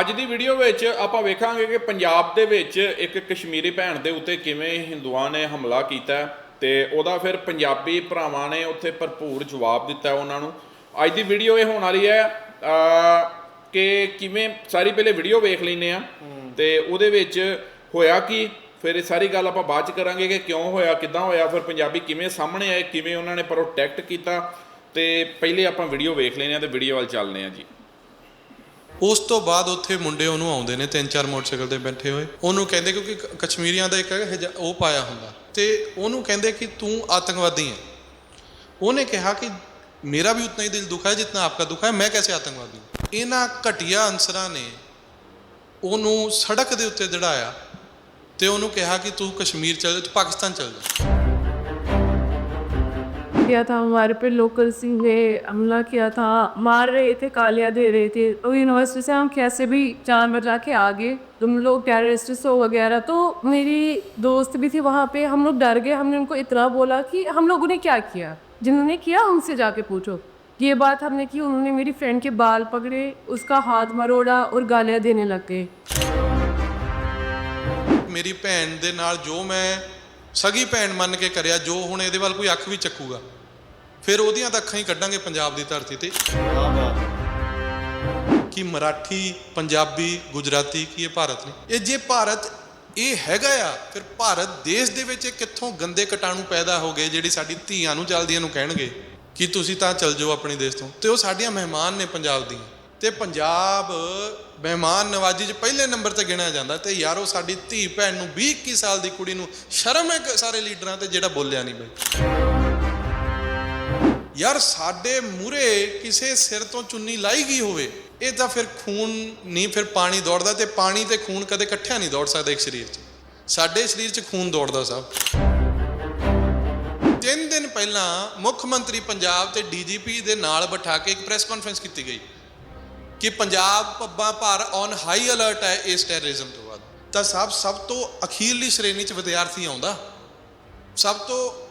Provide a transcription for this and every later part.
ਅੱਜ ਦੀ ਵੀਡੀਓ ਵਿੱਚ ਆਪਾਂ ਵੇਖਾਂਗੇ ਕਿ ਪੰਜਾਬ ਦੇ ਵਿੱਚ ਇੱਕ ਕਸ਼ਮੀਰੀ ਭੈਣ ਦੇ ਉੱਤੇ ਕਿਵੇਂ ਹਿੰਦੂਆਂ ਨੇ ਹਮਲਾ ਕੀਤਾ ਤੇ ਉਹਦਾ ਫਿਰ ਪੰਜਾਬੀ ਭਰਾਵਾਂ ਨੇ ਉੱਥੇ ਭਰਪੂਰ ਜਵਾਬ ਦਿੱਤਾ ਉਹਨਾਂ ਨੂੰ। ਅੱਜ ਦੀ ਵੀਡੀਓ ਇਹ ਹੋਣ ਵਾਲੀ ਹੈ ਅ, ਕਿ ਕਿਵੇਂ ਸਾਰੀ ਪਹਿਲੇ ਵੀਡੀਓ ਵੇਖ ਲੈਨੇ ਆ ਤੇ ਉਹਦੇ ਵਿੱਚ ਹੋਇਆ ਕੀ? ਫਿਰ ਇਹ ਸਾਰੀ ਗੱਲ ਆਪਾਂ ਬਾਅਦ ਚ ਕਰਾਂਗੇ ਕਿ ਕਿਉਂ ਹੋਇਆ ਕਿੱਦਾਂ ਹੋਇਆ ਫਿਰ ਪੰਜਾਬੀ ਕਿਵੇਂ ਸਾਹਮਣੇ ਆਏ ਕਿਵੇਂ ਉਹਨਾਂ ਨੇ ਪ੍ਰੋਟੈਕਟ ਕੀਤਾ। ਤੇ ਪਹਿਲੇ ਆਪਾਂ ਵੀਡੀਓ ਵੇਖ ਲੈਨੇ ਆ ਤੇ ਵੀਡੀਓ ਵੱਲ ਚੱਲਨੇ ਆ ਜੀ। ਉਸ ਤੋਂ ਬਾਅਦ ਉੱਥੇ ਮੁੰਡੇ ਉਹਨੂੰ ਆਉਂਦੇ ਨੇ, ਤਿੰਨ ਚਾਰ ਮੋਟਰਸਾਈਕਲ ਤੇ ਬੈਠੇ ਹੋਏ। ਉਹਨੂੰ ਕਹਿੰਦੇ, ਕਿਉਂਕਿ ਕ- ਕਸ਼ਮੀਰੀਆਂ ਦਾ ਇੱਕ ਉਹ ਪਾਇਆ ਹੁੰਦਾ। ਤੇ ਉਹਨੂੰ ਕਹਿੰਦੇ ਕਿ ਤੂੰ ਆਤੰਕਵਾਦੀ ਹੈ। ਉਹਨੇ ਕਿਹਾ ਕਿ ਮੇਰਾ ਵੀ ਉਤਨਾ ਹੀ ਦਿਲ ਦੁਖਾ ਹੈ ਜਿੰਨਾ ਆਪਕਾ ਦੁਖਾ ਹੈ, ਮੈਂ ਕੈਸੇ ਆਤੰਕਵਾਦੀ ਹੂੰ? ਇਹਨਾਂ ਘਟੀਆ ਅਨਸਰਾਂ ਨੇ ਉਹਨੂੰ ਸੜਕ ਦੇ ਉੱਤੇ ਦੜਾਇਆ ਤੇ ਉਹਨੂੰ ਕਿਹਾ ਕਿ ਤੂੰ ਕਸ਼ਮੀਰ ਚਲ ਜਾ ਤੂੰ ਪਾਕਿਸਤਾਨ ਚਲ ਜਾ। किया था हमारे पे लोकल सिंह ने हमला किया था मार रहे थे गालियाँ दे रहे थे तो यूनिवर्सिटी से हम कैसे भी जान बचा के आगे तुम लोग टेररिस्ट हो वगैरह तो मेरी दोस्त भी थी वहाँ पे हम लोग डर गए हमने उनको इतना बोला कि हम लोगों ने क्या किया जिन्होंने किया उनसे जाके पूछो ये बात हमने की उन्होंने मेरी फ्रेंड के बाल पकड़े उसका हाथ मरोड़ा और गालियाँ देने लग गए ਮੇਰੀ ਭੈਣ ਦੇ ਨਾਲ ਜੋ ਮੈਂ ਸਗੀ ਭੈਣ ਮੰਨ ਕੇ ਕਰਿਆ ਜੋ ਹੁਣ ਇਹਦੇ ਵੱਲ ਕੋਈ ਅੱਖ ਵੀ ਚੱਕੂਗਾ ਫਿਰ ਉਹਦੀਆਂ ਤਾਂ ਅੱਖਾਂ ਹੀ ਕੱਢਾਂਗੇ ਪੰਜਾਬ ਦੀ ਧਰਤੀ ਤੇ। ਕਿ ਮਰਾਠੀ, ਪੰਜਾਬੀ, ਗੁਜਰਾਤੀ, ਕੀ ਇਹ ਭਾਰਤ ਨੇ? ਇਹ ਜੇ ਭਾਰਤ ਇਹ ਹੈਗਾ ਆ, ਫਿਰ ਭਾਰਤ ਦੇਸ਼ ਦੇ ਵਿੱਚ ਕਿੱਥੋਂ ਗੰਦੇ ਕਟਾਣੂ ਪੈਦਾ ਹੋ ਗਏ ਜਿਹੜੀ ਸਾਡੀ ਧੀਆਂ ਨੂੰ ਚਲਦੀਆਂ ਨੂੰ ਕਹਿਣਗੇ? ਕਿ ਤੁਸੀਂ ਤਾਂ ਚਲ ਜਾਓ ਆਪਣੇ ਦੇਸ਼ ਤੋਂ। ਤੇ ਉਹ ਸਾਡੀਆਂ ਮਹਿਮਾਨ ਨੇ ਪੰਜਾਬ ਦੀਆਂ। ਤੇ ਪੰਜਾਬ ਮਹਿਮਾਨ ਨਵਾਜੀ 'ਚ ਪਹਿਲੇ ਨੰਬਰ ਤੇ ਗਿਣਿਆ ਜਾਂਦਾ ਤੇ ਯਾਰੋ ਸਾਡੀ ਧੀ ਭੈਣ ਨੂੰ 20 21 ਸਾਲ ਦੀ ਕੁੜੀ ਨੂੰ ਸ਼ਰਮ ਹੈ ਸਾਰੇ ਲੀਡਰਾਂ ਤੇ ਜਿਹੜਾ ਬੋਲਿਆ ਨਹੀਂ ਬਈ। ਯਾਰ ਸਾਡੇ ਮੂਰੇ ਕਿਸੇ ਸਿਰ ਤੋਂ ਚੁੰਨੀ ਲਾਈ ਗਈ ਹੋਵੇ, ਇਹ ਤਾਂ ਫਿਰ ਖੂਨ ਨਹੀਂ, ਫਿਰ ਪਾਣੀ ਦੌੜਦਾ ਤੇ ਪਾਣੀ ਤੇ ਖੂਨ ਕਦੇ ਇਕੱਠਿਆਂ ਨਹੀਂ ਦੌੜ ਸਕਦਾ ਇੱਕ ਸਰੀਰ 'ਚ। ਸਾਡੇ ਸਰੀਰ 'ਚ ਖੂਨ ਦੌੜਦਾ ਸਾਹਿਬ ਤਿੰਨ ਦਿਨ ਪਹਿਲਾਂ ਮੁੱਖ ਮੰਤਰੀ ਪੰਜਾਬ ਤੇ ਡੀਜੀਪੀ ਦੇ ਨਾਲ ਬਿਠਾ ਕੇ ਇੱਕ ਪ੍ਰੈਸ ਕਾਨਫਰੰਸ ਕੀਤੀ ਗਈ ਕਿ ਪੰਜਾਬ ਪੱਬਾਂ ਭਾਰ ਔਨ ਹਾਈ ਅਲਰਟ ਹੈ ਇਸ ਟੈਰਰਿਜ਼ਮ ਤੋਂ ਬਾਅਦ। ਤਾਂ ਸਾਹਿਬ ਸਭ ਤੋਂ ਅਖੀਰਲੀ ਸ਼੍ਰੇਣੀ 'ਚ ਵਿਦਿਆਰਥੀ ਆਉਂਦਾ। ਸਭ ਤੋਂ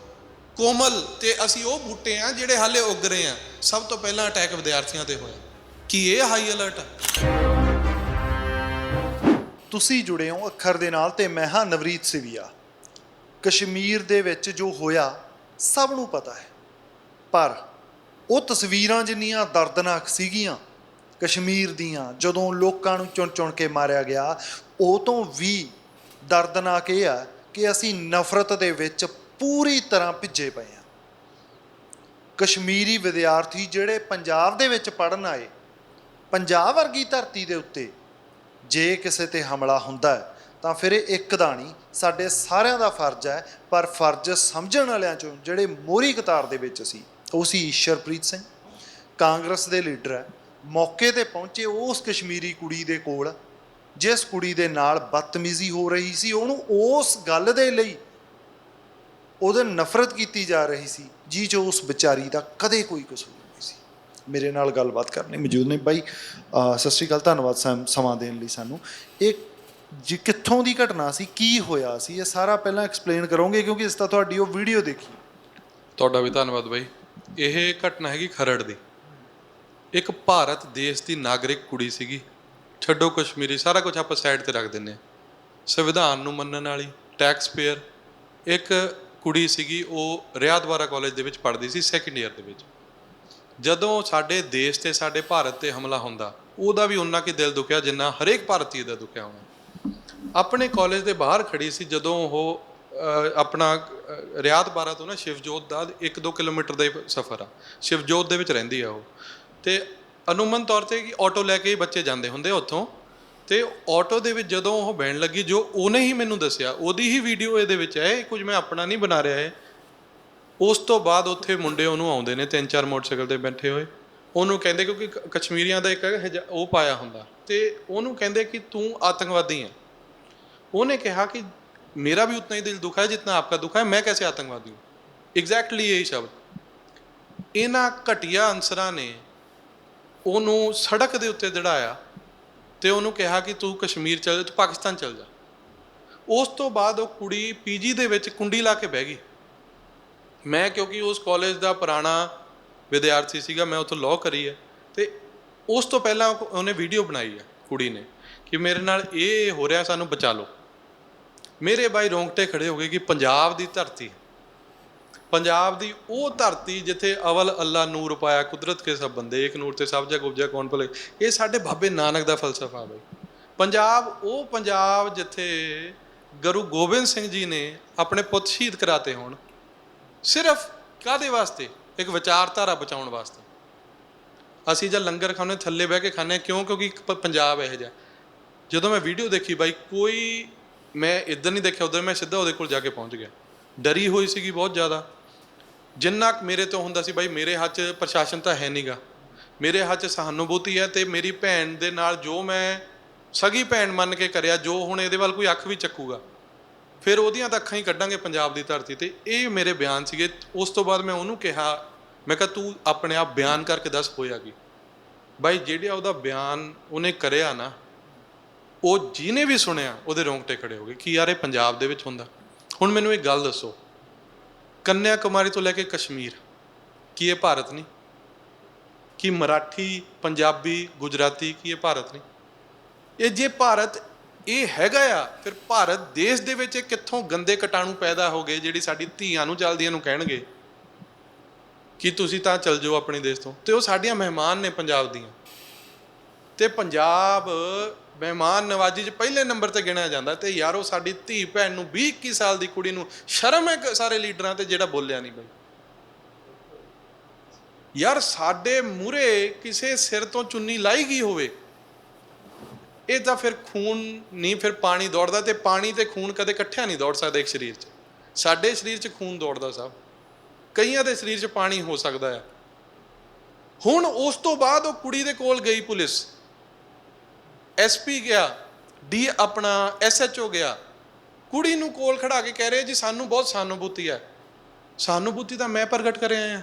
ਕੋਮਲ ਤੇ ਅਸੀਂ ਉਹ ਬੂਟੇ ਆ ਜਿਹੜੇ ਹਾਲੇ ਉੱਗ ਰਹੇ ਆ। ਸਭ ਤੋਂ ਪਹਿਲਾਂ ਅਟੈਕ ਵਿਦਿਆਰਥੀਆਂ ਤੇ ਹੋਇਆ। ਕੀ ਇਹ ਹਾਈ ਅਲਰਟ ਤੁਸੀਂ ਜੁੜੇ ਹੋ ਅੱਖਰ ਦੇ ਨਾਲ ਤੇ ਮੈਂ ਹਾਂ ਨਵਰੀਤ ਸਿਵੀਆ। ਕਸ਼ਮੀਰ ਦੇ ਵਿੱਚ ਜੋ ਹੋਇਆ, ਸਭ ਨੂੰ ਪਤਾ ਹੈ। ਪਰ ਉਹ ਤਸਵੀਰਾਂ ਜਿੰਨੀਆਂ ਦਰਦਨਾਕ ਸੀਗੀਆਂ, ਕਸ਼ਮੀਰ ਦੀਆਂ, ਜਦੋਂ ਲੋਕਾਂ ਨੂੰ ਚੁਣ-ਚੁਣ ਕੇ ਮਾਰਿਆ ਗਿਆ, ਉਹ ਤੋਂ ਵੀ ਦਰਦਨਾਕ ਇਹ ਆ ਕਿ ਅਸੀਂ ਨਫ਼ਰਤ ਦੇ ਵਿੱਚ ਪੂਰੀ ਤਰ੍ਹਾਂ ਭਿੱਜੇ ਪਏ ਹਾਂ ਕਸ਼ਮੀਰੀ ਵਿਦਿਆਰਥੀ ਜਿਹੜੇ ਪੰਜਾਬ ਦੇ ਵਿੱਚ ਪੜਨ ਆਏ, ਪੰਜਾਬ ਵਰਗੀ ਧਰਤੀ ਦੇ ਉੱਤੇ ਜੇ ਕਿਸੇ ਤੇ ਹਮਲਾ ਹੁੰਦਾ ਹੈ, ਤਾਂ ਫਿਰ ਇਹ ਇੱਕ ਦਾ ਨਹੀਂ, ਸਾਡੇ ਸਾਰਿਆਂ ਦਾ ਫਰਜ਼ ਹੈ, ਪਰ ਫਰਜ਼ ਸਮਝਣ ਵਾਲਿਆਂ ਚੋਂ ਜਿਹੜੇ ਮੋਰੀ ਕਤਾਰ ਦੇ ਵਿੱਚ ਸੀ, ਉਹ ਸੀ ਈਸ਼ਰਪ੍ਰੀਤ ਸਿੰਘ। ਕਾਂਗਰਸ ਦੇ ਲੀਡਰ ਹੈ, ਮੌਕੇ ਤੇ ਪਹੁੰਚੇ ਉਸ ਕਸ਼ਮੀਰੀ ਕੁੜੀ ਦੇ ਕੋਲ, ਜਿਸ ਕੁੜੀ ਦੇ ਨਾਲ ਬਦਤਮੀਜ਼ੀ ਹੋ ਰਹੀ ਸੀ, ਉਹਨੂੰ ਉਸ ਗੱਲ ਦੇ ਲਈ ਉਹਦੇ ਨਫ਼ਰਤ ਕੀਤੀ ਜਾ ਰਹੀ ਸੀ, ਜੀ ਜੋ ਉਸ ਵਿਚਾਰੀ ਦਾ ਕਦੇ ਕੋਈ ਕਸੂਰ ਨਹੀਂ ਸੀ। ਮੇਰੇ ਨਾਲ ਗੱਲਬਾਤ ਕਰਨੀ ਮੌਜੂਦ ਨੇ। ਬਾਈ ਸਤਿ ਸ਼੍ਰੀ ਅਕਾਲ, ਧੰਨਵਾਦ ਸਮ- ਸਮਾਂ ਦੇਣ ਲਈ ਸਾਨੂੰ। ਇਹ ਜੀ ਕਿੱਥੋਂ ਦੀ ਘਟਨਾ ਸੀ, ਕੀ ਹੋਇਆ ਸੀ, ਇਹ ਸਾਰਾ ਪਹਿਲਾਂ ਐਕਸਪਲੇਨ ਕਰੋਗੇ, ਕਿਉਂਕਿ ਇਸ ਤਾਂ ਤੁਹਾਡੀ ਉਹ ਵੀਡੀਓ ਦੇਖੀ। ਤੁਹਾਡਾ ਵੀ ਧੰਨਵਾਦ ਬਾਈ। ਇਹ ਘਟਨਾ ਹੈਗੀ ਖਰੜ ਦੀ। ਇੱਕ ਭਾਰਤ ਦੇਸ਼ ਦੀ ਨਾਗਰਿਕ ਕੁੜੀ ਸੀਗੀ। ਛੱਡੋ ਕਸ਼ਮੀਰੀ, ਸਾਰਾ ਕੁਝ ਆਪਾਂ ਸਾਈਡ ਤੇ ਰੱਖ ਦਿੰਨੇ ਹਾਂ। ਸੰਵਿਧਾਨ ਨੂੰ ਮੰਨਣ ਵਾਲੀ ਟੈਕਸ ਪੇਅਰ ਇੱਕ ਕੁੜੀ ਸੀਗੀ, ਉਹ ਰਿਆਦਵਾਰਾ ਕਾਲਜ ਦੇ ਵਿੱਚ ਪੜ੍ਹਦੀ ਸੀ ਸੈਕੰਡ ਇਅਰ ਦੇ ਵਿੱਚ। ਜਦੋਂ ਸਾਡੇ ਦੇਸ਼ ਤੇ, ਸਾਡੇ ਭਾਰਤ ਤੇ ਹਮਲਾ ਹੁੰਦਾ, ਉਹਦਾ ਵੀ ਉਨਾ ਕਿ ਦਿਲ ਦੁਖਿਆ ਜਿੰਨਾ ਹਰੇਕ ਭਾਰਤੀ ਦਾ ਦੁਖਿਆ ਹੋਣਾ। ਆਪਣੇ ਕਾਲਜ ਦੇ ਬਾਹਰ ਖੜੀ ਸੀ, ਜਦੋਂ ਉਹ ਆਪਣਾ ਰਿਆਤ ਬਾਰਾ ਤੋਂ ਨਾ ਸ਼ਿਵਜੋਤ ਦਾ 1-2 ਕਿਲੋਮੀਟਰ ਦਾ ਸਫ਼ਰ ਆ, ਸ਼ਿਵਜੋਤ ਦੇ ਵਿੱਚ ਰਹਿੰਦੀ ਆ ਉਹ। ਤੇ ਅਨੁਮਨ ਤੌਰ ਤੇ ਕਿ ਆਟੋ ਲੈ ਕੇ ਹੀ ਬੱਚੇ ਜਾਂਦੇ ਹੁੰਦੇ ਆ ਉੱਥੋਂ। ਤੇ ਆਟੋ ਦੇ ਵਿੱਚ ਜਦੋਂ ਉਹ ਬਹਿਣ ਲੱਗੀ, ਜੋ ਉਹਨੇ ਹੀ ਮੈਨੂੰ ਦੱਸਿਆ, ਉਹਦੀ ਹੀ ਵੀਡੀਓ ਇਹਦੇ ਵਿੱਚ ਹੈ, ਇਹ ਕੁਝ ਮੈਂ ਆਪਣਾ ਨਹੀਂ ਬਣਾ ਰਿਹਾ ਇਹ। ਉਸ ਤੋਂ ਬਾਅਦ ਉੱਥੇ ਮੁੰਡੇ ਉਹਨੂੰ ਆਉਂਦੇ ਨੇ, ਤਿੰਨ ਚਾਰ ਮੋਟਰਸਾਈਕਲ ਤੇ ਬੈਠੇ ਹੋਏ। ਉਹਨੂੰ ਕਹਿੰਦੇ, ਕਿਉਂਕਿ ਕਸ਼ਮੀਰੀਆਂ ਦਾ ਇੱਕ ਉਹ ਪਾਇਆ ਹੁੰਦਾ। ਤੇ ਉਹਨੂੰ ਕਹਿੰਦੇ ਕਿ ਤੂੰ ਆਤੰਕਵਾਦੀ ਹੈ। ਉਹਨੇ ਕਿਹਾ ਕਿ ਮੇਰਾ ਵੀ ਉਤਨਾ ਹੀ ਦਿਲ ਦੁਖਾ ਹੈ ਜਿੰਨਾ ਆਪਕਾ ਦੁਖਾ ਹੈ, ਮੈਂ ਕੈਸੇ ਆਤੰਕਵਾਦੀ ਹੂੰ? ਐਗਜ਼ੈਕਟਲੀ ਇਹੀ ਸ਼ਬਦ। ਇਹਨਾਂ ਘਟੀਆ ਅਨਸਰਾਂ ਨੇ ਉਹਨੂੰ ਸੜਕ ਦੇ ਉੱਤੇ ਦੜਾਇਆ। ਤੇ ਉਹਨੂੰ ਕਿਹਾ ਕਿ ਤੂੰ ਕਸ਼ਮੀਰ ਚਲ ਜਾ, ਤੂੰ ਪਾਕਿਸਤਾਨ ਚਲ ਜਾ। ਉਸ ਤੋਂ ਬਾਅਦ ਉਹ ਕੁੜੀ ਪੀਜੀ ਦੇ ਵਿੱਚ ਕੁੰਡੀ ਲਾ ਕੇ ਬਹਿ ਗਈ। ਮੈਂ ਕਿਉਂਕਿ ਉਸ ਕਾਲਜ ਦਾ ਪੁਰਾਣਾ ਵਿਦਿਆਰਥੀ ਸੀਗਾ, ਮੈਂ ਉੱਥੋਂ ਲਾਅ ਕਰੀ ਹੈ। ਤੇ ਉਸ ਤੋਂ ਪਹਿਲਾਂ ਉਹਨੇ ਵੀਡੀਓ ਬਣਾਈ ਹੈ ਕੁੜੀ ਨੇ ਕਿ ਮੇਰੇ ਨਾਲ ਇਹ ਹੋ ਰਿਹਾ, ਸਾਨੂੰ ਬਚਾ ਲਓ। ਮੇਰੇ ਬਾਈ ਰੋਂਗਟੇ ਖੜੇ ਹੋ ਗਏ ਕਿ ਪੰਜਾਬ ਦੀ ਧਰਤੀ ਪੰਜਾਬ ਦੀ ਉਹ ਧਰਤੀ ਜਿੱਥੇ ਅਵਲ, ਅੱਲਾ, ਨੂਰ ਪਾਇਆ, ਕੁਦਰਤ ਕੇ ਸਭ ਬੰਦੇ, ਇੱਕ ਨੂਰ ਤੇ ਸਭ ਜਗ ਉਪਜਾ ਕੌਣ ਭਲੇ? ਇਹ ਸਾਡੇ ਬਾਬੇ ਨਾਨਕ ਦਾ ਫਲਸਫਾ ਬਈ। ਪੰਜਾਬ, ਉਹ ਪੰਜਾਬ ਜਿੱਥੇ ਗੁਰੂ ਗੋਬਿੰਦ ਸਿੰਘ ਜੀ ਨੇ ਆਪਣੇ ਪੁੱਤ ਸ਼ਹੀਦ ਕਰਾਤੇ ਹੋਣ, ਸਿਰਫ ਕਾਦੇ ਵਾਸਤੇ? ਇੱਕ ਵਿਚਾਰਧਾਰਾ ਬਚਾਉਣ ਵਾਸਤੇ। ਅਸੀਂ ਜਦ ਲੰਗਰ ਖਾਣੇ ਥੱਲੇ ਬਹਿ ਕੇ ਖਾਂਦੇ ਹਾਂ ਕਿਉਂ? ਕਿਉਂਕਿ ਪੰਜਾਬ ਇਹੋ ਜਿਹਾ। ਜਦੋਂ ਮੈਂ ਵੀਡੀਓ ਦੇਖੀ ਬਾਈ, ਕੋਈ ਮੈਂ ਇੱਧਰ ਨਹੀਂ ਦੇਖਿਆ, ਉਧਰ ਮੈਂ ਸਿੱਧਾ ਉਹਦੇ ਕੋਲ ਜਾ ਕੇ ਪਹੁੰਚ ਗਿਆ। ਡਰੀ ਹੋਈ ਸੀਗੀ ਬਹੁਤ ਜ਼ਿਆਦਾ। ਜਿੰਨਾ ਕੁ ਮੇਰੇ ਤੋਂ ਹੁੰਦਾ ਸੀ ਬਾਈ, ਮੇਰੇ ਹੱਥ 'ਚ ਪ੍ਰਸ਼ਾਸਨ ਤਾਂ ਹੈ ਨਹੀਂਗਾ ਮੇਰੇ ਹੱਥ 'ਚ ਸਹਾਨੁਭੂਤੀ ਹੈ ਤੇ ਮੇਰੀ ਭੈਣ ਦੇ ਨਾਲ ਜੋ ਮੈਂ ਸਗੀ ਭੈਣ ਮੰਨ ਕੇ ਕਰਿਆ, ਜੋ ਹੁਣ ਇਹਦੇ ਵੱਲ ਕੋਈ ਅੱਖ ਵੀ ਚੱਕੂਗਾ, ਫਿਰ ਉਹਦੀਆਂ ਤਾਂ ਅੱਖਾਂ ਹੀ ਕੱਢਾਂਗੇ ਪੰਜਾਬ ਦੀ ਧਰਤੀ ਤੇ। ਇਹ ਮੇਰੇ ਬਿਆਨ ਸੀਗੇ। ਉਸ ਤੋਂ ਬਾਅਦ ਮੈਂ ਉਹਨੂੰ ਕਿਹਾ, ਮੈਂ ਕਿਹਾ, ਤੂੰ ਆਪਣੇ ਆਪ ਬਿਆਨ ਕਰਕੇ ਦੱਸ ਹੋਇਆ ਕੀ ਬਾਈ, ਜਿਹੜਾ ਉਹਦਾ ਬਿਆਨ ਉਹਨੇ ਕਰਿਆ ਨਾ, ਉਹ ਜਿਹਨੇ ਵੀ ਸੁਣਿਆ, ਉਹਦੇ ਰੋਂਗਟੇ ਖੜੇ ਹੋ ਗਏ ਕਿ ਯਾਰ ਇਹ ਪੰਜਾਬ ਦੇ ਵਿੱਚ ਹੁੰਦਾ। ਹੁਣ ਮੈਨੂੰ ਇਹ ਗੱਲ ਦੱਸੋ ਕੰਨਿਆ ਕੁਮਾਰੀ ਤੋਂ ਲੈ ਕੇ ਕਸ਼ਮੀਰ, ਕੀ ਇਹ ਭਾਰਤ ਨਹੀਂ? ਕੀ ਮਰਾਠੀ, ਪੰਜਾਬੀ, ਗੁਜਰਾਤੀ, ਕੀ ਇਹ ਭਾਰਤ ਨਹੀਂ? ਇਹ ਜੇ ਭਾਰਤ ਇਹ ਹੈਗਾ ਆ, ਫਿਰ ਭਾਰਤ ਦੇਸ਼ ਦੇ ਵਿੱਚ ਕਿੱਥੋਂ ਗੰਦੇ ਕੀਟਾਣੂ ਪੈਦਾ ਹੋ ਗਏ ਜਿਹੜੀ ਸਾਡੀ ਧੀਆਂ ਨੂੰ ਚਲਦੀਆਂ ਨੂੰ ਕਹਿਣਗੇ? ਕਿ ਤੁਸੀਂ ਤਾਂ ਚਲ ਜਾਓ ਆਪਣੇ ਦੇਸ਼ ਤੋਂ? ਤੇ ਉਹ ਸਾਡੀਆਂ ਮਹਿਮਾਨ ਨੇ ਪੰਜਾਬ ਦੀਆਂ। ਤੇ ਪੰਜਾਬ ਮਹਿਮਾਨ ਨਵਾਜੀ 'ਚ ਪਹਿਲੇ ਨੰਬਰ ਤੇ ਗਿਣਿਆ ਜਾਂਦਾ ਤੇ ਯਾਰੋ ਸਾਡੀ ਧੀ ਭੈਣ ਨੂੰ 20 21 ਸਾਲ ਦੀ ਕੁੜੀ ਨੂੰ ਸ਼ਰਮ ਹੈ ਸਾਰੇ ਲੀਡਰਾਂ ਤੇ ਜਿਹੜਾ ਬੋਲਿਆ ਨਹੀਂ ਬਈ। ਯਾਰ ਸਾਡੇ ਮੂਰੇ ਕਿਸੇ ਸਿਰ ਤੋਂ ਚੁੰਨੀ ਲਾਈ ਗਈ ਹੋਵੇ, ਇਹ ਤਾਂ ਫਿਰ ਖੂਨ ਨਹੀਂ ਫਿਰ ਪਾਣੀ ਦੌੜਦਾ ਤੇ ਪਾਣੀ ਤੇ ਖੂਨ ਕਦੇ ਇਕੱਠਿਆ ਨਹੀਂ ਦੌੜ ਸਕਦਾ ਇੱਕ ਸਰੀਰ 'ਚ। ਸਾਡੇ ਸਰੀਰ 'ਚ ਖੂਨ ਦੌੜਦਾ ਸਭ ਕਈਆਂ ਦੇ ਸਰੀਰ 'ਚ ਪਾਣੀ ਹੋ ਸਕਦਾ ਹੈ। ਹੁਣ ਉਸ ਤੋਂ ਬਾਅਦ ਉਹ ਕੁੜੀ ਦੇ ਕੋਲ ਗਈ ਪੁਲਿਸ। ਐਸਪੀ ਗਿਆ ਡੀ ਆਪਣਾ ਐਸਐਚਓ ਗਿਆ। ਕੁੜੀ ਨੂੰ ਕੋਲ ਖੜਾ ਕੇ ਕਹਿ ਰਹੇ ਜੀ ਸਾਨੂੰ ਬਹੁਤ ਸਾਨੂਭੂਤੀ ਹੈ। ਸਾਨੂਭੂਤੀ ਤਾਂ ਮੈਂ ਪ੍ਰਗਟ ਕਰ ਰਿਹਾ ਹਾਂ।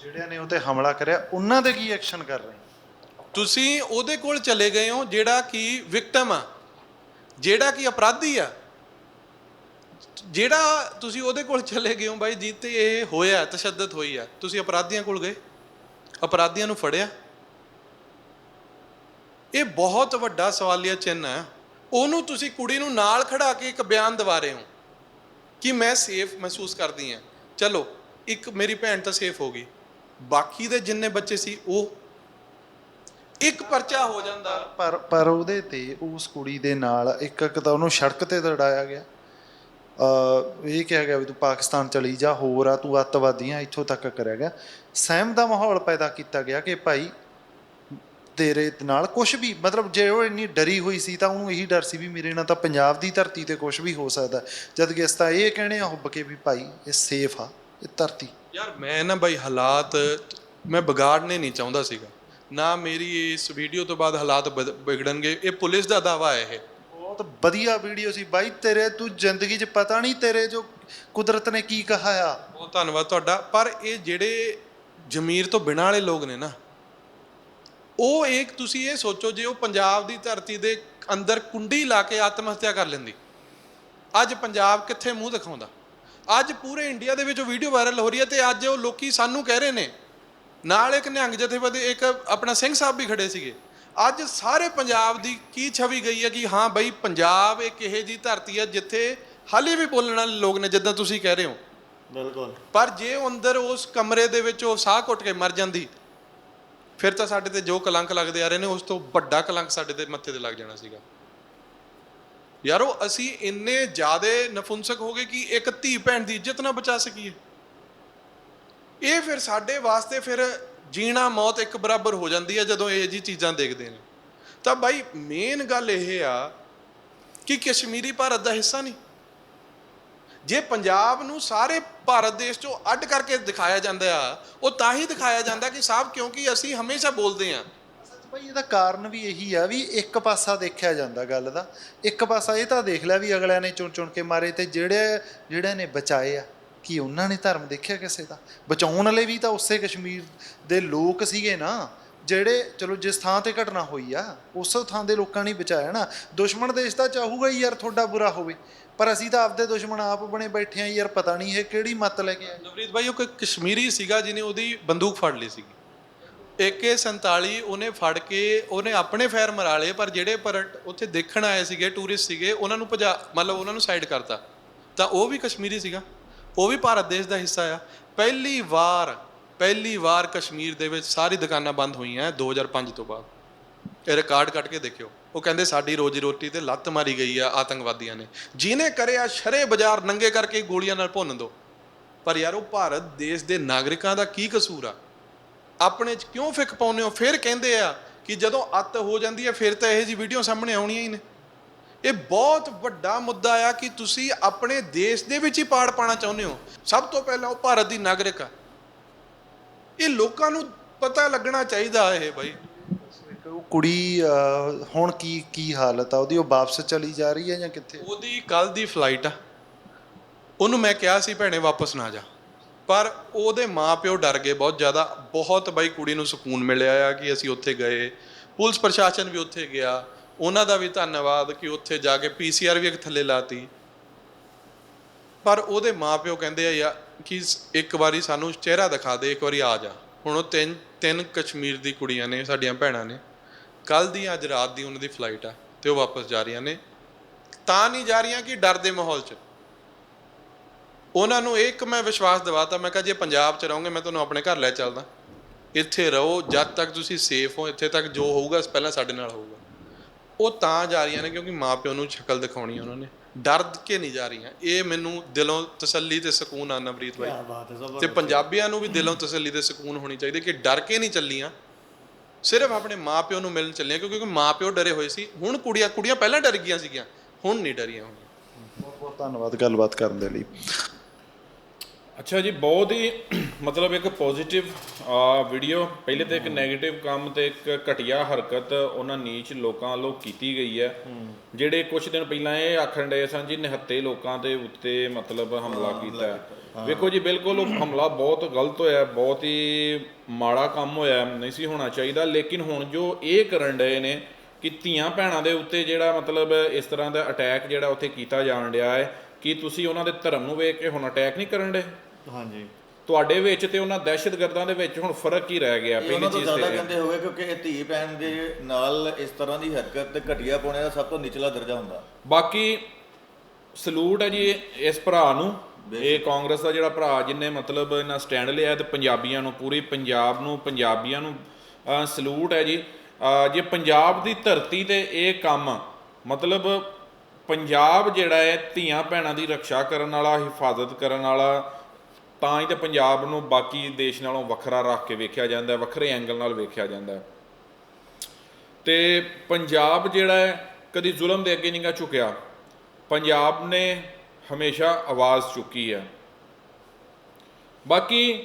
ਜਿਹੜਿਆਂ ਨੇ ਉਹ ਤੇ ਹਮਲਾ ਕਰਿਆ ਉਹਨਾਂ ਦੇ ਕੀ ਐਕਸ਼ਨ ਕਰ ਰਹੇ ਤੁਸੀਂ ਉਹਦੇ ਕੋਲ ਚਲੇ ਗਏ ਹੋ ਜਿਹੜਾ ਕਿ ਵਿਕਟਮ ਆ। ਜਿਹੜਾ ਕਿ ਅਪਰਾਧੀ ਆ। ਜਿਹੜਾ ਤੁਸੀਂ ਉਹਦੇ ਕੋਲ ਚਲੇ ਗਏ ਹੋ ਬਾਈ ਜੀ ਤੇ ਇਹ ਹੋਇਆ ਤਸ਼ੱਦਦ ਹੋਈ ਆ। ਤੁਸੀਂ ਅਪਰਾਧੀਆਂ ਕੋਲ ਗਏ। ਅਪਰਾਧੀਆਂ ਨੂੰ ਫੜਿਆ। ਇਹ ਬਹੁਤ ਵੱਡਾ ਸਵਾਲੀਆ ਚਿੰਨ੍ਹ ਹੈ। ਉਹਨੂੰ ਤੁਸੀਂ ਕੁੜੀ ਨੂੰ ਨਾਲ ਖੜਾ ਕੇ ਇੱਕ ਬਿਆਨ ਦਿਵਾ ਰਹੇ ਹੋ ਕਿ ਮੈਂ ਸੇਫ ਮਹਿਸੂਸ ਕਰਦੀ ਹਾਂ। ਚਲੋ, ਇੱਕ ਮੇਰੀ ਭੈਣ ਤਾਂ ਸੇਫ ਹੋ ਗਈ। ਬਾਕੀ ਦੇ ਜਿੰਨੇ ਬੱਚੇ ਸੀ, ਉਹ ਇੱਕ ਪਰਚਾ ਹੋ ਜਾਂਦਾ। ਪਰ ਪਰ ਉਹਦੇ ਤੇ ਉਸ ਕੁੜੀ ਦੇ ਨਾਲ ਇੱਕ ਇੱਕ ਤਾਂ ਉਹਨੂੰ ਸੜਕ ਤੇ ਦੜਾਇਆ ਗਿਆ। ਅ, ਇਹ ਕਿਹਾ ਗਿਆ ਵੀ ਤੂੰ ਪਾਕਿਸਤਾਨ ਚਲੀ ਜਾ, ਹੋਰ ਆ, ਤੂੰ ਅੱਤਵਾਦੀਆਂ ਇੱਥੋਂ ਤੱਕ ਕਰਿਆ ਗਿਆ। ਸਹਿਮ ਦਾ ਮਾਹੌਲ ਪੈਦਾ ਕੀਤਾ ਗਿਆ ਕਿ ਭਾਈ ਤੇਰੇ ਨਾਲ ਕੁਝ ਵੀ ਮਤਲਬ ਜੇ ਉਹ ਇੰਨੀ ਡਰੀ ਹੋਈ ਸੀ ਤਾਂ ਉਹਨੂੰ ਇਹੀ ਡਰ ਸੀ ਵੀ ਮੇਰੇ ਨਾਲ ਤਾਂ ਪੰਜਾਬ ਦੀ ਧਰਤੀ ਤੇ ਕੁਝ ਵੀ ਹੋ ਸਕਦਾ ਜਦ ਕਿ ਇਸ ਤਾਂ ਇਹ ਕਹਿਣੇ ਆ ਹੁੱਬ ਕੇ ਵੀ ਭਾਈ ਇਹ ਸੇਫ ਆ ਇਹ ਧਰਤੀ। ਯਾਰ ਮੈਂ ਨਾ ਬਾਈ ਹਾਲਾਤ ਮੈਂ ਵਿਗਾੜਨੇ ਨਹੀਂ ਚਾਹੁੰਦਾ ਸੀਗਾ। ਨਾ ਮੇਰੀ ਇਸ ਵੀਡੀਓ ਤੋਂ ਬਾਅਦ ਹਾਲਾਤ ਵਿਗੜਨਗੇ ਇਹ ਪੁਲਿਸ ਦਾ ਦਾਵਾ ਹੈ ਇਹ। ਬਹੁਤ ਵਧੀਆ ਵੀਡੀਓ ਸੀ ਬਾਈ ਤੇਰੇ ਤੂੰ ਜ਼ਿੰਦਗੀ 'ਚ ਪਤਾ ਨਹੀਂ ਤੇਰੇ ਜੋ ਕੁਦਰਤ ਨੇ ਕੀ ਕਹਾ ਆ। ਬਹੁਤ ਧੰਨਵਾਦ ਤੁਹਾਡਾ ਪਰ ਇਹ ਜਿਹੜੇ ਜ਼ਮੀਰ ਤੋਂ ਬਿਨਾਂ ਵਾਲੇ ਲੋਕ ਨੇ ਨਾ ਉਹ ਇੱਕ ਤੁਸੀਂ ਇਹ ਸੋਚੋ ਜੇ ਉਹ ਪੰਜਾਬ ਦੀ ਧਰਤੀ ਦੇ ਅੰਦਰ ਕੁੰਡੀ ਲਾ ਕੇ ਆਤਮ ਹੱਤਿਆ ਕਰ ਲੈਂਦੀ। ਅੱਜ ਪੰਜਾਬ ਕਿੱਥੇ ਮੂੰਹ ਦਿਖਾਉਂਦਾ? ਅੱਜ ਪੂਰੇ ਇੰਡੀਆ ਦੇ ਵਿੱਚ ਉਹ ਵੀਡੀਓ ਵਾਇਰਲ ਹੋ ਰਹੀ ਹੈ ਤੇ ਅੱਜ ਉਹ ਲੋਕੀ ਸਾਨੂੰ ਕਹਿ ਰਹੇ ਨੇ ਨਾਲ ਇੱਕ ਨਿਹੰਗ ਜਥੇਬੰਦੀ ਇੱਕ ਆਪਣਾ ਸਿੰਘ ਸਾਹਿਬ ਵੀ ਖੜੇ ਸੀਗੇ। ਅੱਜ ਸਾਰੇ ਪੰਜਾਬ ਦੀ ਕੀ ਛਵੀ ਗਈ ਹੈ ਕਿ ਹਾਂ ਬਈ ਪੰਜਾਬ ਇੱਕ ਇਹੋ ਜੀ ਧਰਤੀ ਹੈ ਜਿੱਥੇ ਹਾਲੇ ਵੀ ਬੋਲਣ ਵਾਲੇ ਲੋਕ ਨੇ ਜਿੱਦਾਂ ਤੁਸੀਂ ਕਹਿ ਰਹੇ ਹੋ। ਬਿਲਕੁਲ। ਪਰ ਜੇ ਉਹ ਅੰਦਰ ਉਸ ਕਮਰੇ ਦੇ ਵਿੱਚ ਉਹ ਸਾਹ ਘੁੱਟ ਕੇ ਮਰ ਜਾਂਦੀ ਫਿਰ ਤਾਂ ਸਾਡੇ ਤੇ ਜੋ ਕਲੰਕ ਲੱਗਦੇ ਆ ਰਹੇ ਨੇ, ਉਸ ਤੋਂ ਵੱਡਾ ਕਲੰਕ ਸਾਡੇ ਤੇ ਮੱਥੇ ਤੇ ਲੱਗ ਜਾਣਾ ਸੀਗਾ। ਯਾਰੋ, ਅਸੀਂ ਇੰਨੇ ਜ਼ਿਆਦੇ ਨਫੁੰਸਕ ਹੋ ਗਏ ਕਿ ਇੱਕ ਧੀ ਭੈਣ ਦੀ ਇੱਜ਼ਤ ਨਾ ਬਚਾ ਸਕੀਏ। ਇਹ ਫਿਰ ਸਾਡੇ ਵਾਸਤੇ ਫਿਰ ਜੀਣਾ, ਮੌਤ ਇੱਕ ਬਰਾਬਰ ਹੋ ਜਾਂਦੀ ਹੈ ਜਦੋਂ ਇਹ ਜੀ ਚੀਜ਼ਾਂ ਦੇਖਦੇ ਨੇ। ਤਾਂ ਬਾਈ ਮੇਨ ਗੱਲ ਇਹ ਆ ਕਿ ਕਸ਼ਮੀਰੀ ਭਾਰਤ ਦਾ ਹਿੱਸਾ ਨਹੀਂ। ਜੇ ਪੰਜਾਬ ਨੂੰ ਸਾਰੇ ਭਾਰਤ ਦੇਸ਼ ਚੋਂ ਅੱਡ ਕਰਕੇ ਦਿਖਾਇਆ ਜਾਂਦਾ ਆ, ਉਹ ਤਾਂ ਹੀ ਦਿਖਾਇਆ ਜਾਂਦਾ ਕਿ ਸਾਹਿਬ, ਕਿਉਂਕਿ ਅਸੀਂ ਹਮੇਸ਼ਾ ਬੋਲਦੇ ਆ ਸੱਚ ਭਾਈ, ਇਹਦਾ ਕਾਰਨ ਵੀ ਇਹੀ ਆ ਵੀ ਇੱਕ ਪਾਸਾ ਦੇਖਿਆ ਜਾਂਦਾ ਗੱਲ ਦਾ। ਇੱਕ ਪਾਸਾ ਇਹ ਤਾਂ ਦੇਖ ਲਿਆ ਵੀ ਅਗਲਿਆਂ ਨੇ ਚੁਣ ਚੁਣ ਕੇ ਮਾਰੇ ਤੇ ਜਿਹੜੇ ਜਿਹੜੇ ਨੇ ਬਚਾਏ ਆ, ਕੀ ਉਹਨਾਂ ਨੇ ਧਰਮ ਦੇਖਿਆ ਕਿਸੇ ਦਾ? ਬਚਾਉਣ ਵਾਲੇ ਵੀ ਤਾਂ ਉਸੇ ਕਸ਼ਮੀਰ ਦੇ ਲੋਕ ਸੀਗੇ ਨਾ, ਜਿਹੜੇ ਚਲੋ ਜਿਸ ਥਾਂ ਤੇ ਘਟਨਾ ਹੋਈ ਆ, ਉਸ ਥਾਂ ਦੇ ਲੋਕਾਂ ਨੇ ਬਚਾਇਆ ਨਾ। ਦੁਸ਼ਮਣ ਦੇਸ਼ ਤਾਂ ਚਾਹੂਗਾ ਹੀ ਯਾਰ ਤੁਹਾਡਾ ਬੁਰਾ ਹੋਵੇ। ਪਰ ਅਸੀਂ ਤਾਂ ਆਪਦੇ ਦੁਸ਼ਮਣ ਆਪ ਬਣੇ ਬੈਠੇ ਆ ਯਾਰ, ਪਤਾ ਨਹੀਂ ਇਹ ਕਿਹੜੀ ਮੱਤ ਲੈ ਕੇ ਆਏ। ਨਵਰੀਤ ਭਾਈ ਉਹ ਕੋਈ ਕਸ਼ਮੀਰੀ ਸੀਗਾ ਜਿਹਨੇ ਉਹਦੀ ਬੰਦੂਕ ਫੜ ਲਈ ਸੀਗੀ। AK47 ਉਹਨੇ ਫੜ ਕੇ ਉਹਨੇ ਆਪਣੇ ਫੈਰ ਮਰਾ ਲਏ, ਪਰ ਜਿਹੜੇ ਪਰ ਉੱਥੇ ਦੇਖਣ ਆਏ ਸੀਗੇ ਟੂਰਿਸਟ ਸੀਗੇ, ਉਹਨਾਂ ਨੂੰ ਭਜਾ, ਮਤਲਬ ਉਹਨਾਂ ਨੂੰ ਸਾਈਡ ਕਰਤਾ। ਤਾਂ ਉਹ ਵੀ ਕਸ਼ਮੀਰੀ ਸੀਗਾ। ਉਹ ਵੀ ਭਾਰਤ ਦੇਸ਼ ਦਾ ਹਿੱਸਾ ਆ। ਪਹਿਲੀ ਵਾਰ ਪਹਿਲੀ ਵਾਰ ਕਸ਼ਮੀਰ ਦੇ ਵਿੱਚ ਸਾਰੀ ਦੁਕਾਨਾਂ ਬੰਦ ਹੋਈਆਂ 2005 ਤੋਂ ਬਾਅਦ। ਇਹ ਰਿਕਾਰਡ ਕੱਟ ਕੇ ਦੇਖਿਓ। ਉਹ ਕਹਿੰਦੇ ਸਾਡੀ ਰੋਜੀ ਰੋਟੀ ਤੇ ਲੱਤ ਮਾਰੀ ਗਈ ਆ ਆਤੰਕਵਾਦੀਆਂ ਨੇ। ਜਿਹਨੇ ਕਰਿਆ ਸ਼ਰੇ ਬਾਜ਼ਾਰ ਨੰਗੇ ਕਰਕੇ ਗੋਲੀਆਂ ਨਾਲ ਭੁੰਨ ਦੋ। ਪਰ ਯਾਰ ਉਹ ਭਾਰਤ ਦੇਸ਼ ਦੇ ਨਾਗਰਿਕਾਂ ਦਾ ਕੀ ਕਸੂਰ ਆ? ਆਪਣੇ ਚ ਕਿਉਂ ਫਿੱਕ ਪਾਉਂਦੇ ਹੋ? ਫਿਰ ਕਹਿੰਦੇ ਆ ਕਿ ਜਦੋਂ ਅੱਤ ਹੋ ਜਾਂਦੀ ਹੈ ਫਿਰ ਤਾਂ ਇਹੋ ਜੀ ਵੀਡੀਓ ਸਾਹਮਣੇ ਆਉਣੀਆਂ ਹੀ ਨੇ। ਇਹ ਬਹੁਤ ਵੱਡਾ ਮੁੱਦਾ ਆ ਕਿ ਤੁਸੀਂ ਆਪਣੇ ਦੇਸ਼ ਦੇ ਵਿੱਚ ਹੀ ਪਾੜ ਪਾਣਾ ਚਾਹੁੰਦੇ ਹੋ। ਸਭ ਤੋਂ ਪਹਿਲਾਂ ਉਹ ਭਾਰਤ ਦੀ ਨਾਗਰਿਕ ਆ। ਇਹ ਲੋਕਾਂ ਨੂੰ ਪਤਾ ਲੱਗਣਾ ਚਾਹੀਦਾ ਇਹ ਬਾਈ। ਉਹ ਕੁੜੀ ਅਹ, ਹੁਣ ਕੀ ਕੀ ਹਾਲਤ ਆ? ਉਹਦੀ ਉਹ ਵਾਪਸ ਚਲੀ ਜਾ ਰਹੀ ਹੈ ਜਾਂ ਕਿੱਥੇ? ਉਹਦੀ ਕੱਲ ਦੀ ਫਲਾਈਟ ਆ। ਉਹਨੂੰ ਮੈਂ ਕਿਹਾ ਸੀ ਭੈਣੇ ਵਾਪਸ ਨਾ ਜਾ। ਪਰ ਉਹਦੇ ਮਾਪਿਓ ਡਰ ਗਏ ਬਹੁਤ ਜ਼ਿਆਦਾ। ਬਹੁਤ ਬਾਈ ਕੁੜੀ ਨੂੰ ਸਕੂਨ ਮਿਲਿਆ ਆ ਕਿ ਅਸੀਂ ਉੱਥੇ ਗਏ। ਪੁਲਿਸ ਪ੍ਰਸ਼ਾਸਨ ਵੀ ਉੱਥੇ ਗਿਆ। ਉਹਨਾਂ ਦਾ ਵੀ ਧੰਨਵਾਦ ਕਿ ਉੱਥੇ ਜਾ ਕੇ ਪੀਸੀਆਰ ਵੀ ਇੱਕ ਥੱਲੇ ਲਾਤੀ। ਪਰ ਉਹਦੇ ਮਾਪਿਓ ਕਹਿੰਦੇ ਆ ਯਾ ਕਿ ਸ- ਇੱਕ ਵਾਰੀ ਸਾਨੂੰ ਚਿਹਰਾ ਦਿਖਾ ਦੇ ਇੱਕ ਵਾਰੀ ਆ ਜਾ। ਹੁਣ ਉਹ ਤਿੰਨ ਤਿੰਨ ਕਸ਼ਮੀਰ ਦੀ ਕੁੜੀਆਂ ਨੇ ਸਾਡੀਆਂ ਭੈਣਾਂ ਨੇ। ਕੱਲ ਦੀ ਅੱਜ ਰਾਤ ਦੀ ਉਹਨਾਂ ਦੀ ਫਲਾਈਟ ਆ ਤੇ ਉਹ ਵਾਪਸ ਜਾ ਰਹੀਆਂ ਨੇ। ਤਾਂ ਨਹੀਂ ਜਾ ਰਹੀਆਂ ਕਿ ਡਰ ਦੇ ਮਾਹੌਲ 'ਚ। ਉਹਨਾਂ ਨੂੰ ਇੱਕ ਮੈਂ ਵਿਸ਼ਵਾਸ ਦਿਵਾਤਾ ਮੈਂ ਕਿਹਾ ਜੇ ਪੰਜਾਬ 'ਚ ਰਹੋਗੇ ਮੈਂ ਤੁਹਾਨੂੰ ਆਪਣੇ ਘਰ ਲੈ ਚੱਲਦਾ। ਇੱਥੇ ਰਹੋ ਜਦ ਤੱਕ ਤੁਸੀਂ ਸੇਫ ਹੋ ਇੱਥੇ ਤੱਕ ਜੋ ਹੋਊਗਾ ਪਹਿਲਾਂ ਸਾਡੇ ਨਾਲ ਹੋਊਗਾ। ਉਹ ਤਾਂ ਜਾ ਰਹੀਆਂ ਨੇ ਕਿਉਂਕਿ ਮਾਪਿਓ ਨੂੰ ਸ਼ਕਲ ਦਿਖਾਉਣੀ ਉਹਨਾਂ ਨੇ। ਡਰ ਕੇ ਨਹੀਂ ਜਾ ਰਹੀਆਂ। ਇਹ ਮੈਨੂੰ ਦਿਲੋਂ ਤਸੱਲੀ ਤੇ ਸਕੂਨ ਆ ਨਵਰੀਤ ਬਾਈ। ਤੇ ਪੰਜਾਬੀਆਂ ਨੂੰ ਵੀ ਦਿਲੋਂ ਤਸੱਲੀ ਤੇ ਸਕੂਨ ਹੋਣੀ ਚਾਹੀਦੀ ਕਿ ਡਰ ਕੇ ਨਹੀਂ ਚੱਲੀਆਂ। ਸਿਰਫ ਆਪਣੇ ਮਾਪਿਓ ਨੂੰ ਮਿਲਣ ਚੱਲੀਆਂ ਕਿਉਂਕਿ ਮਾਪਿਓ ਡਰੇ ਹੋਏ ਸੀ। ਹੁਣ ਕੁੜੀਆਂ ਕੁੜੀਆਂ ਪਹਿਲਾਂ ਡਰ ਗਈਆਂ ਸੀਗੀਆਂ ਹੁਣ ਨਹੀਂ ਡਰੀਆਂ ਹੋਣੀਆਂ ਬਹੁਤ ਬਹੁਤ ਧੰਨਵਾਦ ਗੱਲਬਾਤ ਕਰਨ ਦੇ ਲਈ। ਅੱਛਾ ਜੀ ਬਹੁਤ ਹੀ ਮਤਲਬ ਇੱਕ ਪੋਜ਼ਿਟਿਵ ਵੀਡੀਓ ਪਹਿਲੇ ਤੇ ਇੱਕ 네ਗੇਟਿਵ ਕੰਮ ਤੇ ਇੱਕ ਘਟੀਆ ਹਰਕਤ ਉਹਨਾਂ ਨੀਚ ਲੋਕਾਂ ਵੱਲੋਂ ਕੀਤੀ ਗਈ ਹੈ। ਜਿਹੜੇ ਕੁਝ ਦਿਨ ਪਹਿਲਾਂ ਇਹ ਆਖਣ ਡਏ ਸਨ ਜੀ ਨਿਹੱਤੇ ਲੋਕਾਂ ਦੇ ਉੱਤੇ ਮਤਲਬ ਹਮਲਾ ਕੀਤਾ। ਹੈ। ਵੇਖੋ ਜੀ ਬਿਲਕੁਲ ਉਹ ਹਮਲਾ ਬਹੁਤ ਗਲਤ ਹੋਇਆ ਬਹੁਤ ਹੀ ਮਾੜਾ ਕੰਮ ਹੋਇਆ ਨਹੀਂ ਸੀ ਹੋਣਾ ਚਾਹੀਦਾ। ਲੇਕਿਨ ਹੁਣ ਜੋ ਇਹ ਕਰਨ ਡਏ ਨੇ ਕਿ ਧੀਆਂ ਭੈਣਾਂ ਦੇ ਉੱਤੇ ਜਿਹੜਾ ਮਤਲਬ ਇਸ ਤਰ੍ਹਾਂ ਦਾ ਅਟੈਕ ਜਿਹੜਾ ਉੱਥੇ ਕੀਤਾ ਜਾਣ ਡਿਆ ਹੈ ਕਿ ਤੁਸੀਂ ਉਹਨਾਂ ਦੇ ਧਰਮ ਨੂੰ ਵੇਖ ਕੇ ਹੁਣ ਅਟੈਕ ਨਹੀਂ ਕਰਨ ਡੇ ਹਾਂਜੀ। ਤੁਹਾਡੇ ਵਿੱਚ ਤੇ ਉਹਨਾਂ ਦਹਿਸ਼ਤਗਰਦਾਂ ਦੇ ਵਿੱਚ ਹੁਣ ਫ਼ਰਕ ਕੀ ਰਹਿ ਗਿਆ ਪਹਿਲੀ ਉਹਨਾਂ ਤੋਂ ਚੀਜ਼ ਜ਼ਿਆਦਾ ਤੇ? ਇਹ। ਕਹਿੰਦੇ ਹੋਗੇ ਕਿਉਂਕਿ ਇਹ ਧੀ ਭੈਣ ਦੇ ਨਾਲ ਇਸ ਤਰ੍ਹਾਂ ਦੀ ਹਰਕਤ ਤੇ ਘਟੀਆ ਪਾਉਣੇ ਦਾ ਸਭ ਤੋਂ ਨਿਚਲਾ ਦਰਜਾ ਹੁੰਦਾ। ਬਾਕੀ ਸਲੂਟ ਹੈ ਜੀ ਇਸ ਭਰਾ ਨੂੰ। ਇਹ ਕਾਂਗਰਸ ਦਾ ਜਿਹੜਾ ਭਰਾ ਜਿਨੇ ਮਤਲਬ ਇਹਨਾਂ ਸਟੈਂਡ ਲਿਆ ਤੇ ਪੰਜਾਬੀਆਂ ਨੂੰ, ਪੂਰੀ ਪੰਜਾਬ ਨੂੰ, ਪੰਜਾਬੀਆਂ ਨੂੰ ਸਲੂਟ ਹੈ ਜੀ। ਜੇ ਪੰਜਾਬ ਦੀ ਧਰਤੀ ਤੇ ਇਹ ਕੰਮ ਮਤਲਬ ਪੰਜਾਬ ਜਿਹੜਾ ਹੈ ਧੀਆਂ ਭੈਣਾਂ ਦੀ ਰੱਖਿਆ ਕਰਨ ਵਾਲਾ, ਹਿਫਾਜ਼ਤ ਕਰਨ ਵਾਲਾ, ਤਾਂ ਹੀ ਤੇ ਪੰਜਾਬ ਨੂੰ ਬਾਕੀ ਦੇਸ਼ ਨਾਲੋਂ ਵੱਖਰਾ ਰੱਖ ਕੇ ਵੇਖਿਆ ਜਾਂਦਾ ਹੈ, ਵੱਖਰੇ ਐਂਗਲ ਨਾਲ ਵੇਖਿਆ ਜਾਂਦਾ ਹੈ। ਤੇ ਪੰਜਾਬ ਜਿਹੜਾ ਹੈ ਕਦੀ ਜ਼ੁਲਮ ਦੇ ਅੱਗੇ ਨਹੀਂਗਾ ਝੁਕਿਆ ਪੰਜਾਬ ਨੇ ਹਮੇਸ਼ਾ ਆਵਾਜ਼ ਚੁੱਕੀ ਹੈ। ਬਾਕੀ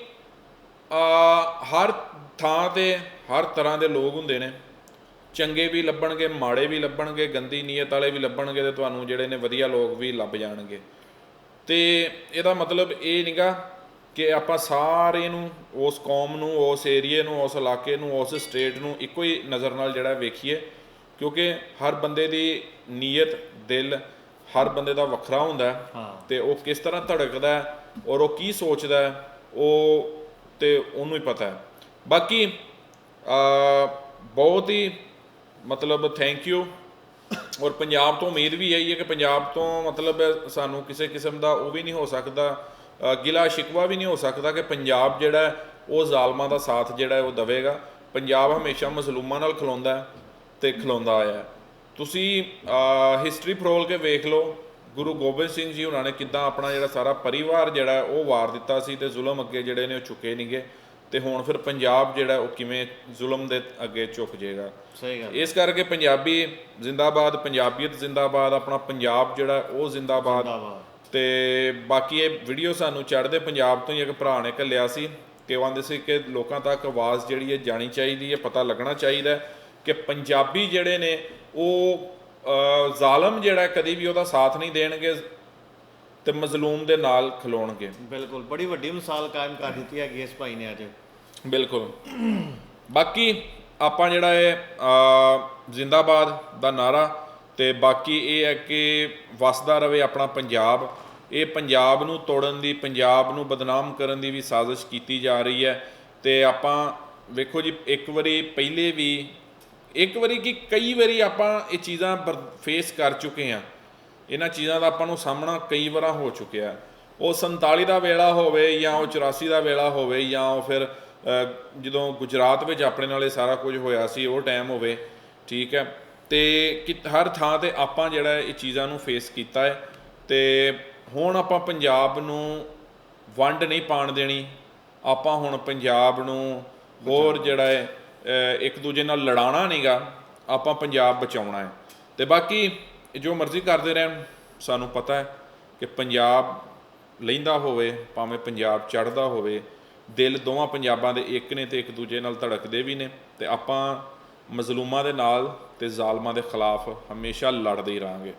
ਹਰ ਥਾਂ ਤੇ ਹਰ ਤਰ੍ਹਾਂ ਦੇ ਲੋਕ ਹੁੰਦੇ ਨੇ। ਚੰਗੇ ਵੀ ਲੱਭਣਗੇ, ਮਾੜੇ ਵੀ ਲੱਭਣਗੇ, ਗੰਦੀ ਨੀਅਤ ਵਾਲੇ ਵੀ ਲੱਭਣਗੇ ਤੇ ਤੁਹਾਨੂੰ ਜਿਹੜੇ ਨੇ ਵਧੀਆ ਲੋਕ ਵੀ ਲੱਭ ਜਾਣਗੇ। ਤੇ ਇਹਦਾ ਮਤਲਬ ਇਹ ਨਹੀਂਗਾ ਕਿ ਆਪਾਂ ਸਾਰੇ ਨੂੰ ਉਸ ਕੌਮ ਨੂੰ, ਉਸ ਏਰੀਏ ਨੂੰ, ਉਸ ਇਲਾਕੇ ਨੂੰ, ਉਸ ਸਟੇਟ ਨੂੰ ਇੱਕੋ ਹੀ ਨਜ਼ਰ ਨਾਲ ਜਿਹੜਾ ਵੇਖੀਏ, ਕਿਉਂਕਿ ਹਰ ਬੰਦੇ ਦੀ ਨੀਅਤ, ਦਿਲ ਹਰ ਬੰਦੇ ਦਾ ਵੱਖਰਾ ਹੁੰਦਾ ਹੈ ਤੇ ਉਹ ਕਿਸ ਤਰ੍ਹਾਂ ਧੜਕਦਾ ਹੈ ਔਰ ਉਹ ਕੀ ਸੋਚਦਾ ਹੈ ਉਹ ਤੇ ਉਹਨੂੰ ਹੀ ਪਤਾ ਹੈ। ਬਾਕੀ ਆ ਬਹੁਤ ਹੀ ਮਤਲਬ ਥੈਂਕ ਯੂ ਔਰ ਪੰਜਾਬ ਤੋਂ ਉਮੀਦ ਵੀ ਇਹੀ ਹੈ ਕਿ ਪੰਜਾਬ ਤੋਂ ਮਤਲਬ ਸਾਨੂੰ ਕਿਸੇ ਕਿਸਮ ਦਾ ਉਹ ਵੀ ਨਹੀਂ ਹੋ ਸਕਦਾ ਗਿਲਾ ਸ਼ਿਕਵਾ ਵੀ ਨਹੀਂ ਹੋ ਸਕਦਾ ਕਿ ਪੰਜਾਬ ਜਿਹੜਾ ਉਹ ਜ਼ਾਲਮਾਂ ਦਾ ਸਾਥ ਜਿਹੜਾ ਉਹ ਦਵੇਗਾ। ਪੰਜਾਬ ਹਮੇਸ਼ਾ ਮਜ਼ਲੂਮਾਂ ਨਾਲ ਖਲੋਂਦਾ ਹੈ ਤੇ ਖਲੋਂਦਾ ਆਇਆ ਹੈ। ਤੁਸੀਂ ਹਿਸਟਰੀ ਫਰੋਲ ਕੇ ਵੇਖ ਲਓ ਗੁਰੂ ਗੋਬਿੰਦ ਸਿੰਘ ਜੀ ਉਹਨਾਂ ਨੇ ਕਿੱਦਾਂ ਆਪਣਾ ਜਿਹੜਾ ਸਾਰਾ ਪਰਿਵਾਰ ਜਿਹੜਾ ਉਹ ਵਾਰ ਦਿੱਤਾ ਸੀ ਤੇ ਜ਼ੁਲਮ ਅੱਗੇ ਜਿਹੜੇ ਨੇ ਉਹ ਝੁਕੇ ਨਹੀਂਗੇ ਤੇ ਹੁਣ ਫਿਰ ਪੰਜਾਬ ਜਿਹੜਾ ਉਹ ਕਿਵੇਂ ਜ਼ੁਲਮ ਦੇ ਅੱਗੇ ਝੁਕ ਜਾਏਗਾ। ਸਹੀ ਗੱਲ ਇਸ ਕਰਕੇ ਪੰਜਾਬੀ ਜ਼ਿੰਦਾਬਾਦ ਪੰਜਾਬੀਅਤ ਜ਼ਿੰਦਾਬਾਦ ਆਪਣਾ ਪੰਜਾਬ ਜਿਹੜਾ ਉਹ ਜ਼ਿੰਦਾਬਾਦ। ਤੇ ਬਾਕੀ ਇਹ ਵੀਡੀਓ ਸਾਨੂੰ ਚੜ੍ਹਦੇ ਪੰਜਾਬ ਤੋਂ ਹੀ ਇੱਕ ਭਰਾ ਨੇ ਘੱਲਿਆ ਸੀ ਕਿ ਉਹ ਆਂਦੇ ਸੀ ਕਿ ਲੋਕਾਂ ਤੱਕ ਆਵਾਜ਼ ਜਿਹੜੀ ਹੈ ਜਾਣੀ ਚਾਹੀਦੀ ਹੈ ਪਤਾ ਲੱਗਣਾ ਚਾਹੀਦਾ ਕਿ ਪੰਜਾਬੀ ਜਿਹੜੇ ਨੇ ਉਹ ਜ਼ਾਲਮ ਜਿਹੜਾ ਕਦੀ ਵੀ ਉਹਦਾ ਸਾਥ ਨਹੀਂ ਦੇਣਗੇ ਤੇ ਮਜ਼ਲੂਮ ਦੇ ਨਾਲ ਖਲੋਣਗੇ। ਬਿਲਕੁਲ ਬੜੀ ਵੱਡੀ ਮਿਸਾਲ ਕਾਇਮ ਕਰ ਦਿੱਤੀ ਹੈਗੀ ਇਸ ਭਾਈ ਨੇ ਅੱਜ। ਬਿਲਕੁਲ। ਬਾਕੀ ਆਪਾਂ ਜਿਹੜਾ ਹੈ ਅ, ਜ਼ਿੰਦਾਬਾਦ ਦਾ ਨਾਰਾ ਤੇ ਬਾਕੀ ਇਹ ਹੈ ਕਿ ਵਸਦਾ ਰਵੇ ਆਪਣਾ ਪੰਜਾਬ। ਇਹ ਪੰਜਾਬ ਨੂੰ ਤੋੜਨ ਦੀ ਪੰਜਾਬ ਨੂੰ ਬਦਨਾਮ ਕਰਨ ਦੀ ਵੀ ਸਾਜ਼ਿਸ਼ ਕੀਤੀ ਜਾ ਰਹੀ ਹੈ ਤੇ ਆਪਾਂ ਵੇਖੋ ਜੀ ਇੱਕ ਵਾਰੀ ਪਹਿਲੇ ਵੀ ਇੱਕ ਵਾਰੀ ਕੀ ਕਈ ਵਾਰੀ ਆਪਾਂ ਇਹ ਚੀਜ਼ਾਂ ਫੇਸ ਕਰ ਚੁੱਕੇ ਆ ਇਹਨਾਂ ਚੀਜ਼ਾਂ ਦਾ ਆਪਾਂ ਨੂੰ ਸਾਹਮਣਾ ਕਈ ਵਾਰਾਂ ਹੋ ਚੁੱਕਿਆ। ਉਹ 47 ਦਾ ਵੇਲਾ ਹੋਵੇ ਜਾਂ ਉਹ 84 ਦਾ ਵੇਲਾ ਹੋਵੇ ਜਾਂ ਉਹ ਫਿਰ ਜਦੋਂ ਗੁਜਰਾਤ ਵਿੱਚ ਆਪਣੇ ਨਾਲ ਇਹ ਸਾਰਾ ਕੁਝ ਹੋਇਆ ਸੀ ਉਹ ਟਾਈਮ ਹੋਵੇ ਠੀਕ ਹੈ। ਤੇ ਕਿ ਹਰ ਥਾਂ ਤੇ ਆਪਾਂ ਜਿਹੜਾ ਇਹ ਚੀਜ਼ਾਂ ਨੂੰ ਫੇਸ ਕੀਤਾ ਹੈ। ਤੇ ਹੁਣ ਆਪਾਂ ਪੰਜਾਬ ਨੂੰ ਵੰਡ ਨਹੀਂ ਪਾਣ ਦੇਣੀ। ਆਪਾਂ ਹੁਣ ਪੰਜਾਬ ਨੂੰ ਹੋਰ ਜਿਹੜਾ ਹੈ ਇੱਕ ਦੂਜੇ ਨਾਲ ਲੜਾਉਣਾ ਨਹੀਂਗਾ ਆਪਾਂ ਪੰਜਾਬ ਬਚਾਉਣਾ ਹੈ। ਤੇ ਬਾਕੀ ਜੋ ਮਰਜ਼ੀ ਕਰਦੇ ਰਹਿਣ, ਸਾਨੂੰ ਪਤਾ ਹੈ ਕਿ ਪੰਜਾਬ ਲੈਂਦਾ ਹੋਵੇ, ਭਾਵੇਂ ਪੰਜਾਬ ਚੜਦਾ ਹੋਵੇ, ਦਿਲ ਦੋਵਾਂ ਪੰਜਾਬਾਂ ਦੇ ਇੱਕ ਨੇ ਤੇ ਇੱਕ ਦੂਜੇ ਨਾਲ ਧੜਕਦੇ ਵੀ ਨੇ ਤੇ ਆਪਾਂ ਮਜ਼ਲੂਮਾਂ ਦੇ ਨਾਲ ਤੇ ਜ਼ਾਲਮਾਂ ਦੇ ਖਿਲਾਫ ਹਮੇਸ਼ਾ ਲੜਦੇ ਹੀ ਰਹਾਂਗੇ।